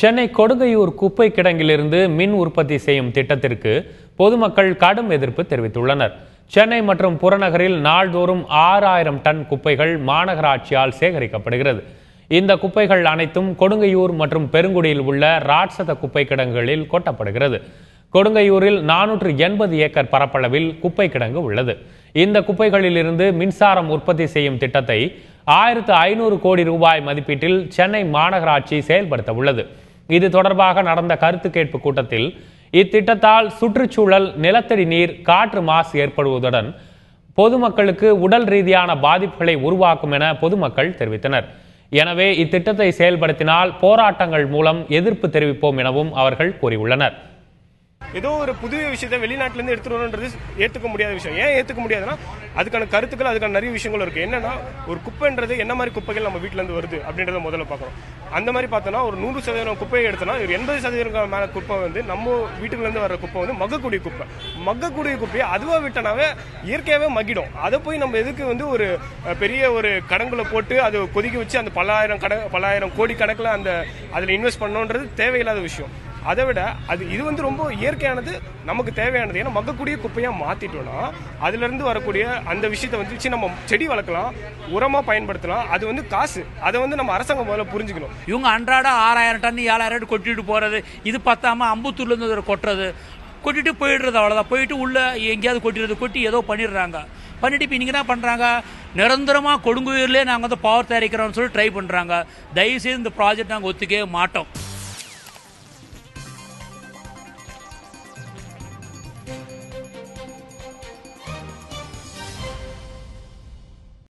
சென்னை கொடுங்கையூர் குப்பை கிடங்கிலிருந்து மின் உற்பத்தி செய்யும் திட்டத்திற்கு பொதுமக்கள் கடும் எதிர்ப்பு தெரிவித்துள்ளனர். சென்னை மற்றும் புறநகரில் நாள்தோறும் ஆறாயிரம் டன் குப்பைகள் மாநகராட்சியால் சேகரிக்கப்படுகிறது. இந்த குப்பைகள் அனைத்தும் கொடுங்கையூர் மற்றும் பெருங்குடியில் உள்ள ராட்சத குப்பை கிடங்குகளில் கொட்டப்படுகிறது. கொடுங்கையூரில் நானூற்று எண்பது ஏக்கர் பரப்பளவில் குப்பை கிடங்கு உள்ளது. இந்த குப்பைகளிலிருந்து மின்சாரம் உற்பத்தி செய்யும் திட்டத்தை ஆயிரத்து ஐநூறு கோடி ரூபாய் மதிப்பீட்டில் சென்னை மாநகராட்சி செயல்படுத்த உள்ளது. இது தொடர்பாக நடந்த கருத்து கேட்பு கூட்டத்தில் இத்திட்டத்தால் சுற்றுச்சூழல் நிலத்தடி நீர் காற்று மாசு ஏற்படுவதுடன் பொதுமக்களுக்கு உடல் ரீதியான பாதிப்புகளை உருவாக்கும் என பொதுமக்கள் தெரிவித்தனர். எனவே இத்திட்டத்தை செயல்படுத்தினால் போராட்டங்கள் மூலம் எதிர்ப்பு தெரிவிப்போம் எனவும் அவர்கள் கூறியுள்ளனர். ஏதோ ஒரு புதிய விஷயத்தை வெளிநாட்டிலேருந்து எடுத்துகிட்டு ஏற்றுக்க வரணுன்றது முடியாத விஷயம். ஏன் ஏற்றுக்க முடியாதுன்னா அதுக்கான கருத்துக்கள் அதுக்கான நிறைய விஷயங்கள் இருக்குது என்னென்னா ஒரு குப்பைன்றது என்ன மாதிரி குப்பைகள் நம்ம வீட்டிலேருந்து வருது அப்படின்றத முதல்ல பார்க்குறோம் அந்த மாதிரி பார்த்தோன்னா ஒரு நூறு சதவீதம் குப்பையை எடுத்தோம்னா ஒரு எண்பது சதவீதம் மேலே குப்பை வந்து நம்ம வீட்டுக்குள்ளேருந்து வர குப்பை வந்து மக்கக்கூடிய குப்பை. மக்கக்கூடிய குப்பையை அதுவாக விட்டனாவே இயற்கையாகவே மகிடும். அதை போய் நம்ம எதுக்கு வந்து ஒரு பெரிய ஒரு கடங்குல போட்டு அது கொதிக்க வச்சு அந்த பல்லாயிரம் கட பல்லாயிரம் கோடி கணக்கில் அந்த அதில் இன்வெஸ்ட் பண்ணணுன்றது தேவையில்லாத விஷயம். அதை விட அது இது வந்து ரொம்ப இயற்கையானது நமக்கு தேவையானது. ஏன்னா மக்கக்கூடிய குப்பையா மாத்திட்டோம்னா அதுல இருந்து வரக்கூடிய அந்த விஷயத்தை வந்து வச்சு நம்ம செடி வளர்க்கலாம் உரமா பயன்படுத்தலாம். அது வந்து காசு. அதை வந்து நம்ம அரசாங்கம் முதல்ல புரிஞ்சுக்கணும். இவங்க அன்றாட ஆறாயிரம் டன் ஏழாயிரம் டன் கொட்டிட்டு போறது இது பத்தாம அம்புத்தூர்ல இருந்து கொட்டுறது கொட்டிட்டு போயிடுறது அவ்வளோதான் போயிட்டு உள்ளே எங்கேயாவது கொட்டிடுறது கொட்டி ஏதோ பண்ணிடுறாங்க. பண்ணிட்டு இப்போ இன்னைக்கு என்ன பண்ணுறாங்க நிரந்தரமாக கொடுங்குயிர்லேயே நாங்கள் வந்து பவர் தயாரிக்கிறோம்னு சொல்லி ட்ரை பண்ணுறாங்க தயவு செய்து இந்த ப்ராஜெக்ட் நாங்கள் ஒத்துக்கவே மாட்டோம்.